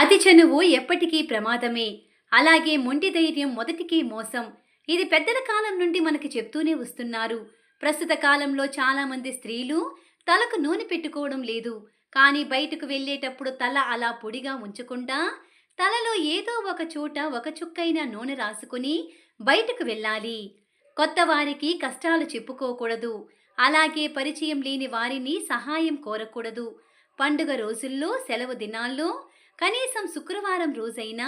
అతి చనువు ఎప్పటికీ ప్రమాదమే. అలాగే మొండి ధైర్యం మొదటికి మోసం. ఇది పెద్దల కాలం నుండి మనకి చెప్తూనే వస్తున్నారు. ప్రస్తుత కాలంలో చాలామంది స్త్రీలు తలకు నూనె పెట్టుకోవడం లేదు. కానీ బయటకు వెళ్ళేటప్పుడు తల అలా పొడిగా ఉంచకుండా తలలో ఏదో ఒక చోట ఒక చుక్కైన నూనె రాసుకుని బయటకు వెళ్ళాలి. కొత్త వారికి కష్టాలు చెప్పుకోకూడదు. అలాగే పరిచయం లేని వారిని సహాయం కోరకూడదు. పండుగ రోజుల్లో సెలవు దినాల్లో కనీసం శుక్రవారం రోజైనా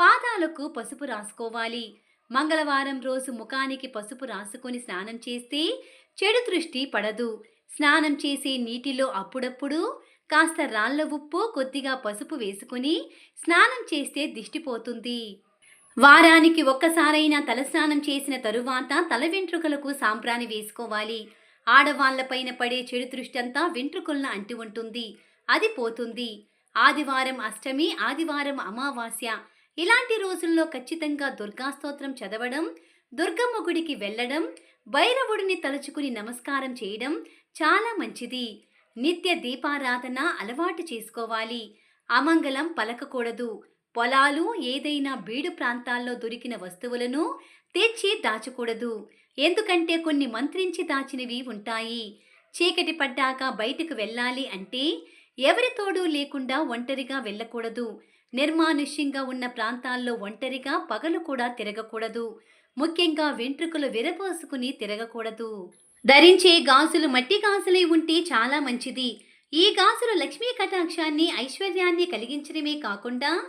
పాదాలకు పసుపు రాసుకోవాలి. మంగళవారం రోజు ముఖానికి పసుపు రాసుకొని స్నానం చేస్తే చెడు దృష్టి పడదు. స్నానం చేసే నీటిలో అప్పుడప్పుడు కాస్త రాళ్ళ ఉప్పు కొద్దిగా పసుపు వేసుకుని స్నానం చేస్తే దిష్టిపోతుంది వారానికి ఒక్కసారైనా తలస్నానం చేసిన తరువాత తల వెంట్రుకలకు సాంబ్రాణి వేసుకోవాలి. ఆడవాళ్ళపైన పడే చెడు దృష్టి అంతా వెంట్రుకలను అంటి ఉంటుంది. అది పోతుంది. ఆదివారం అష్టమి ఆదివారం అమావాస్య. ఇలాంటి రోజుల్లో ఖచ్చితంగా దుర్గాస్తోత్రం చదవడం దుర్గమ్మ గుడికి వెళ్ళడం భైరవుడిని తలుచుకుని నమస్కారం చేయడం చాలా మంచిది. నిత్య దీపారాధన అలవాటు చేసుకోవాలి. అమంగళం పలకకూడదు. పొలాలు ఏదైనా బీడు ప్రాంతాల్లో దొరికిన వస్తువులను తెచ్చి దాచకూడదు. ఎందుకంటే కొన్ని మంత్రించి దాచినవి ఉంటాయి. చీకటి పడ్డాక బయటకు వెళ్ళాలి అంటే ఎవరి తోడు లేకుండా ఒంటరిగా వెళ్ళకూడదు. నిర్మానుష్యంగా ఉన్న ప్రాంతాల్లో ఒంటరిగా పగలు కూడా తిరగకూడదు. ముఖ్యంగా వెంట్రుకలు విరపోసుకుని తిరగకూడదు. ధరించే గాజులు మట్టి గాజులై ఉంటే చాలా మంచిది. ఈ గాజులు లక్ష్మీ కటాక్షాన్ని ఐశ్వర్యాన్ని కలిగించడమే కాకుండా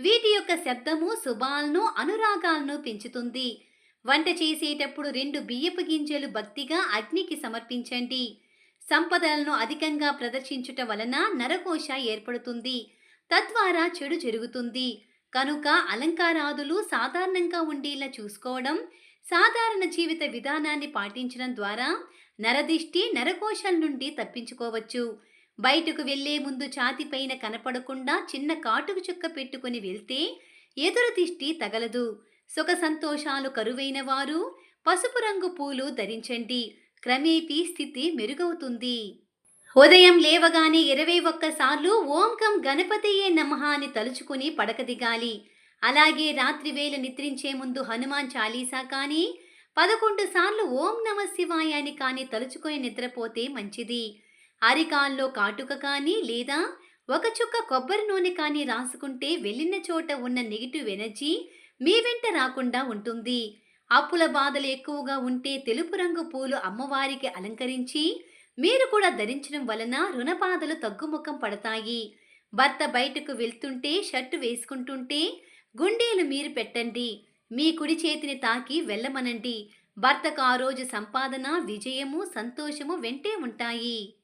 వీటి యొక్క శబ్దము శుభాలను అనురాగాలను పెంచుతుంది. వంట చేసేటప్పుడు రెండు బియ్యపు గింజలు భక్తిగా అగ్నికి సమర్పించండి. సంపదలను అధికంగా ప్రదర్శించుట వలన నరకోశ ఏర్పడుతుంది. తద్వారా చెడు జరుగుతుంది. కనుక అలంకారాదులు సాధారణంగా ఉండేలా చూసుకోవడం సాధారణ జీవిత విధానాన్ని పాటించడం ద్వారా నరదిష్టి నరకోశం నుండి తప్పించుకోవచ్చు. బయటకు వెళ్ళే ముందు ఛాతిపైన కనపడకుండా చిన్న కాటుకు చుక్క పెట్టుకుని వెళ్తే ఎదురు దిష్టి తగలదు. సుఖ సంతోషాలు కరువైన వారు పసుపు రంగు పూలు ధరించండి. క్రమేపీ స్థితి మెరుగవుతుంది. ఉదయం లేవగానే ఇరవై ఒక్కసార్లు ఓంకం గణపతియే నమః అని తలుచుకుని పడక దిగాలి అలాగే రాత్రి వేళ నిద్రించే ముందు హనుమాన్ చాలీసా కానీ పదకొండు సార్లు ఓం నమ శివాయ అని కానీ తలుచుకొని నిద్రపోతే మంచిది. అరికాల్లో కాటుక కానీ లేదా ఒక చుక్క కొబ్బరి నూనె కానీ రాసుకుంటే వెళ్ళిన చోట ఉన్న నెగిటివ్ ఎనర్జీ మీ వెంట రాకుండా ఉంటుంది. అప్పుల బాధలు ఎక్కువగా ఉంటే తెలుపు రంగు పూలు అమ్మవారికి అలంకరించి మీరు కూడా ధరించడం వలన రుణ బాధలు తగ్గుముఖం పడతాయి. భర్త బయటకు వెళ్తుంటే షర్టు వేసుకుంటుంటే గుండీలు మీరు పెట్టండి. మీ కుడి చేతిని తాకి వెళ్ళమనండి. భర్తకు ఆ రోజు సంపాదన విజయము సంతోషము వెంటే ఉంటాయి.